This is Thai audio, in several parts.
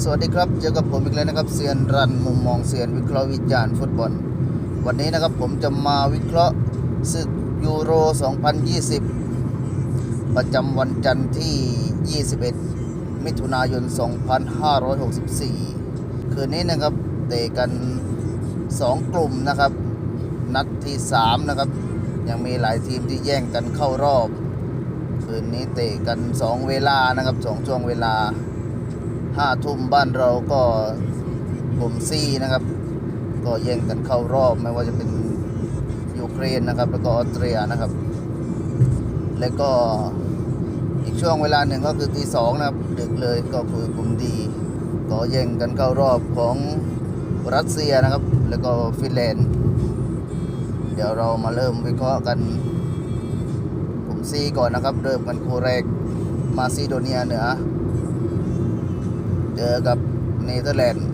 สวัสดีครับ เจอกับผมอีกแล้วนะครับเซียนรันมุมมองเซียนวิเคราะห์วิจารณ์ฟุตบอล วันนี้นะครับผมจะมาวิเคราะห์ศึกยูโร 2020 ประจำวันจันทร์ที่ 21 มิถุนายน 2564 คืนนี้นะครับเตะกัน 2 กลุ่มนะครับ นัดที่ 3 นะครับ ยังมีหลายทีมที่แย่งกันเข้ารอบ คืนนี้เตะกัน 2 เวลานะครับ 2 ช่วงเวลา ห้าทุ่มบ้านเราก็กลุ่มซีนะครับ ก็แย่งกันเข้ารอบไม่ว่าจะเป็นยูเครนนะครับ แล้วก็ออสเตรียนะครับ แล้วก็อีกช่วงเวลาหนึ่งก็คือตีสองนะครับ ดึกเลยก็คือกลุ่มดีก็แย่งกันเข้ารอบของรัสเซียนะครับ แล้วก็ฟินแลนด์ เดี๋ยวเรามาเริ่มวิเคราะห์กันกลุ่มซีก่อนนะครับ เริ่มกันคู่แรกมาซิโดเนียเหนือ จอกับเนเธอร์แลนด์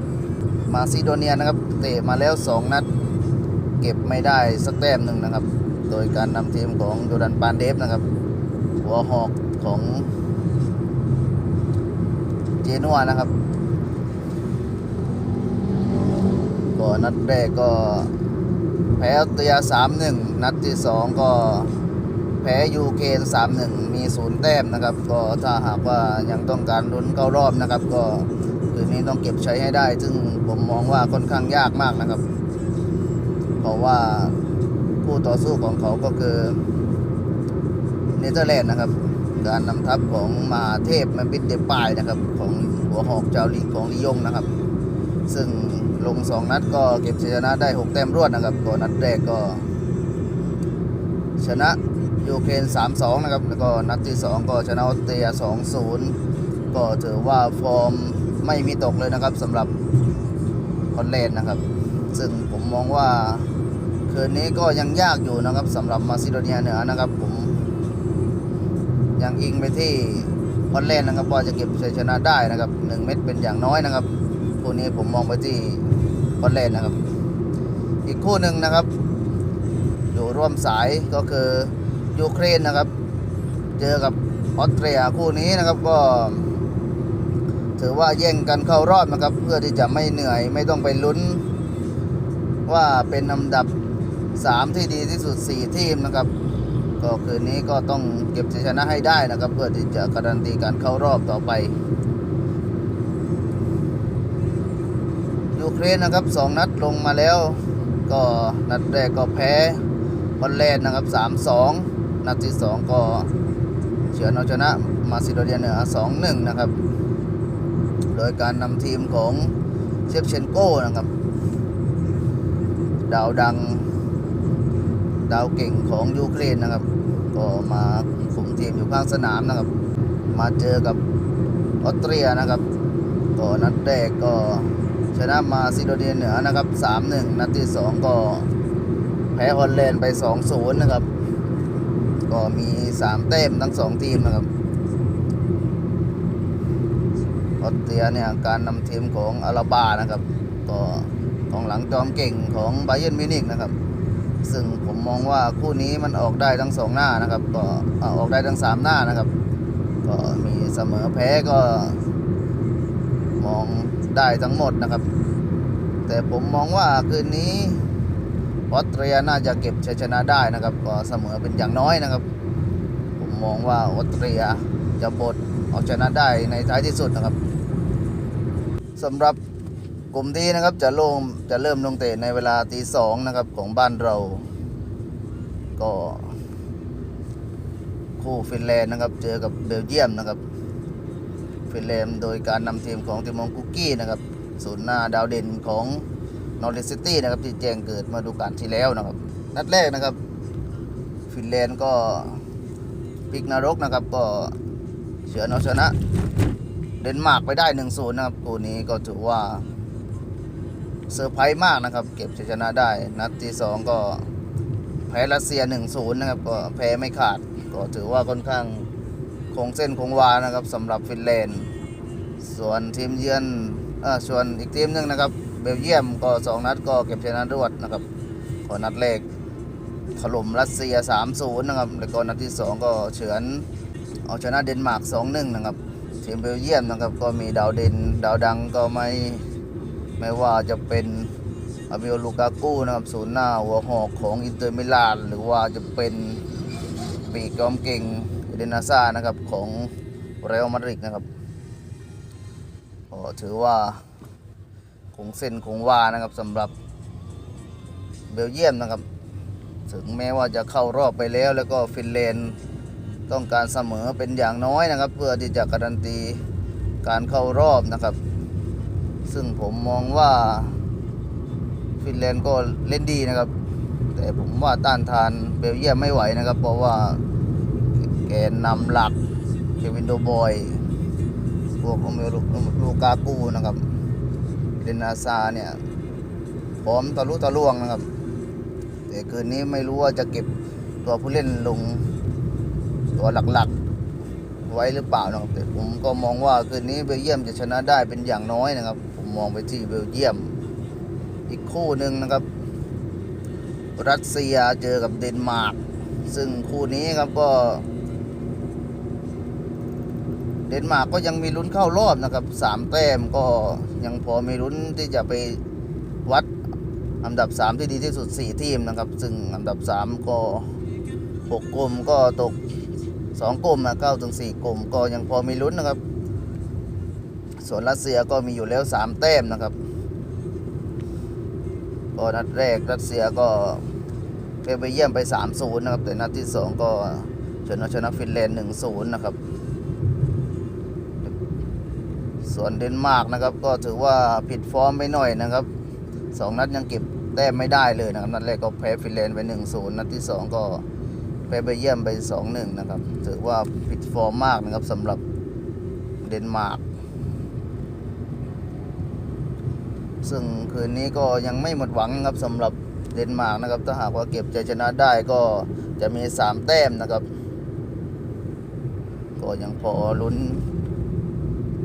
มาซิโดเนียนะครับ เตะมาแล้ว 2 นัด เก็บไม่ได้สักแต้มหนึ่งนะครับ โดยการนำทีมของโดดันปานเดฟนะครับ หัวหอกของเจนัวนะครับก็นัดแรกก็แพ้ออสเตรีย3-1นัดที่2ก็แพ้ยูเครน3-1มีศูนย์แต้มนะครับ ก็ถ้าหากว่ายังต้องการลุ้นเข้ารอบนะครับก็ คืนนี้ต้องเก็บใช้ให้ได้ ซึ่งผมมองว่าค่อนข้างยากมากนะครับ เพราะว่าผู้ต่อสู้ของเขาก็คือเนเธอร์แลนด์นะครับ การนำทัพของมาเทพมันบิดเดปายนะครับ ของหัวหอกเจ้าลีของลิยงนะครับ ซึ่งลงสองนัดก็เก็บชัยชนะได้ 6 แต้มรวดนะครับก่อนนัดแรกก็ ชนะยูเครน 3-2 นะครับ แล้วก็นัดที่ 2 ก็ชนะออสเตรีย 2-0 ก็ถือว่าฟอร์ม ไม่มีตกเลยนะครับสำหรับคอนแลนนะครับ ซึ่งผมมองว่าคืนนี้ก็ยังยากอยู่นะครับสำหรับมาซิโดเนียเหนือนะครับ ผมยังอิงไปที่ฮอลแลนนะครับว่าจะเก็บชัยชนะได้นะครับหนึ่งเม็ดเป็นอย่างน้อยนะครับคู่นี้ผมมองไปที่ฮอลแลนนะครับ อีกคู่หนึ่งนะครับ อยู่ร่วมสายก็คือยูเครนนะครับ เจอกับออสเตรียคู่นี้นะครับก็ ถือว่าแย่งกันเข้ารอบนะครับ เพื่อที่จะไม่เหนื่อยไม่ต้องไปลุ้น ว่าเป็นอันดับ 3 ที่ดีที่สุด 4 ทีมนะครับ ก็คืนนี้ก็ต้องเก็บชัยชนะให้ได้นะครับ เพื่อที่จะการันตีการเข้ารอบต่อไปยูเครนนะครับ 2 นัดลงมาแล้ว ก็นัดแรกก็แพ้ฮอลแลนด์นะครับ 3-2 นัดที่ 2 ก็เฉือนเอาชนะมาซิโดเนียเหนือ2-1 นะครับ โดยการนำทีมของเชฟเชนโก้นะครับ ดาวดัง ดาวเก่งของยูเครนนะครับ ก็มาคุมทีมอยู่ข้างสนามนะครับ มาเจอกับออสเตรียนะครับก็นัดแรกก็ชนะมาซิโดเนียเหนือนะครับ 3-1 นัดที่ 2 ก็แพ้ฮอลแลนด์ไป 2-0 นะครับ ก็มี3แต้มทั้ง 2 ทีมนะครับ ออสเตรียเนี่ยการนำทีมของอาราบานะครับก็ของหลังจอมเก่งของไบเยนมินิกนะครับ ซึ่งผมมองว่าคู่นี้มันออกได้ทั้งสองหน้านะครับ ก็เอ่อออกได้ทั้งสามหน้านะครับ ก็มีเสมอแพ้ก็มองได้ทั้งหมดนะครับ แต่ผมมองว่าคืนนี้ออสเตรียน่าจะเก็บชัยชนะได้นะครับ ก็เสมอเป็นอย่างน้อยนะครับ ผมมองว่าออสเตรียจะบดเอาชนะได้ในท้ายที่สุดนะครับ สำหรับกลุ่มที่นะครับจะลงจะเริ่มลงเตะในเวลาตีสองนะครับของบ้านเรา ก็คู่ฟินแลนด์นะครับ เจอกับเบลเยียมนะครับ ฟินแลนด์โดยการนำทีมของติมองคุกกี้นะครับศูนย์หน้าดาวเด่นของนอริซิตี้นะครับที่แจ้งเกิดมาดูการที่แล้วนะครับ นัดแรกนะครับ ฟินแลนด์ก็พิกนรกนะครับก็เฉือนเอาชนะ ดนมาร์กไปได้1-0นะครับคู่นี้ก็ถือว่าเซอร์ไพรส์มากนะครับ เก็บชัยชนะได้ นัดที่ 2 ก็แพ้รัสเซีย1-0นะครับก็แพ้ไม่ขาด ก็ถือว่าค่อนข้างคงเส้นคงวานะครับสำหรับฟินแลนด์ส่วนทีมเยือนเออส่วนอีกทีมหนึงนะครับ เบลเยียมก็ 2 นัดก็เก็บชนะรวดนะครับก็นัดแรกถล่มรัสเซีย 3-0 นะครับ แล้วก็นัดที่ 2 ก็เฉือนเอาชนะเดนมาร์ก 2-1 นะครับ ทีมเบลเยียมนะครับก็มีดาวเด่นดาวดังก็ไม่ไม่ว่าจะเป็นอาเบลลูกากูนะครับศูนย์หน้าหัวหอกของอินเตอร์มิลานหรือว่าจะเป็นปีกจอมเก่งเดนนาซ่านะครับของเรอัลมาดริดนะครับก็ถือว่าคงเส้นคงวานะครับสำหรับเบลเยียมนะครับ ถึงแม้ว่าจะเข้ารอบไปแล้วแล้วก็ฟินแลนด์ ต้องการเสมอเป็นอย่างน้อยนะครับ เพื่อที่จะการันตีการเข้ารอบนะครับ ซึ่งผมมองว่าฟินแลนด์ก็เล่นดีนะครับ แต่ผมว่าต้านทานเบลเยียมไม่ไหวนะครับ เพราะว่าแกนนำหลักเควินโดบอยพวกโอเมลูลูกากูนะครับเดนาซาเนี่ยพร้อมทะลุทะลวงนะครับ แต่คืนนี้ไม่รู้ว่าจะเก็บตัวผู้เล่นลง ตัวหลักๆ ไว้หรือเปล่านะครับแต่ผมก็มองว่าคืนนี้เบลเยียมจะชนะได้เป็นอย่างน้อยนะครับ ผมมองไปที่เบลเยียม อีกคู่หนึ่งนะครับ รัสเซียเจอกับเดนมาร์กซึ่งคู่นี้ครับก็ เดนมาร์กก็ยังมีลุ้นเข้ารอบนะครับสามแต้มก็ยังพอมีลุ้นที่จะไปวัดอันดับ 3 ที่ดีที่สุด 4 ทีมนะครับ ซึ่งอันดับ 3 ก็6กลุ่มก็ตก 2กลุ่มนะ9ถึง4กลุ่มก็ยังพอมีลุ้นนะครับ ส่วนรัสเซียก็มีอยู่แล้ว3แต้มนะครับก็นัดแรกรัสเซียก็ไปไปเยี่ยมไป3-0นะครับ แต่นัดที่2ก็ชนะชนะฟินแลนด์1-0นะครับ ส่วนเดนมาร์กนะครับก็ถือว่าผิดฟอร์มไปหน่อยนะครับสองนัดยังเก็บแต้มไม่ได้เลยนะครับ นัดแรกก็แพ้ฟินแลนด์ไป1 0นัดที่2ก็ แพ้ไปเยี่ยมไป 2 1 นะครับ ถือว่าผิดฟอร์มมากนะครับสำหรับเดนมาร์ก ซึ่งคืนนี้ก็ยังไม่หมดหวังครับสำหรับเดนมาร์กนะครับ ถ้าหากว่าเก็บใจชนะได้ก็จะมี 3 แต้มนะครับ ก็ยังพอลุ้น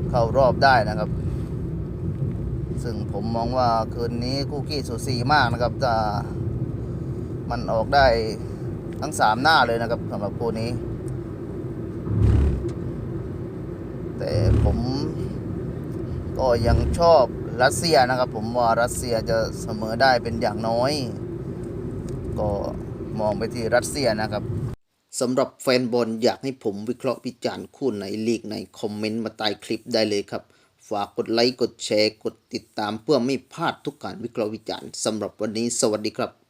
เข้ารอบได้นะครับ ซึ่งผมมองว่าคืนนี้คู่ขี้สูสีมากนะครับถ้ามันออกได้ ทั้งสามหน้าเลยนะครับสำหรับคู่นี้ แต่ผมก็ยังชอบรัสเซียนะครับ ผมว่ารัสเซียจะเสมอได้เป็นอย่างน้อย ก็มองไปที่รัสเซียนะครับสำหรับแฟนบอลอยากให้ผมวิเคราะห์วิจารณ์คู่ไหนลีกในคอมเมนต์มาใต้คลิปได้เลยครับ ฝากกดไลค์กดแชร์ กดติดตามเพื่อไม่พลาดทุกการวิเคราะห์วิจารณ์สำหรับวันนี้สวัสดีครับ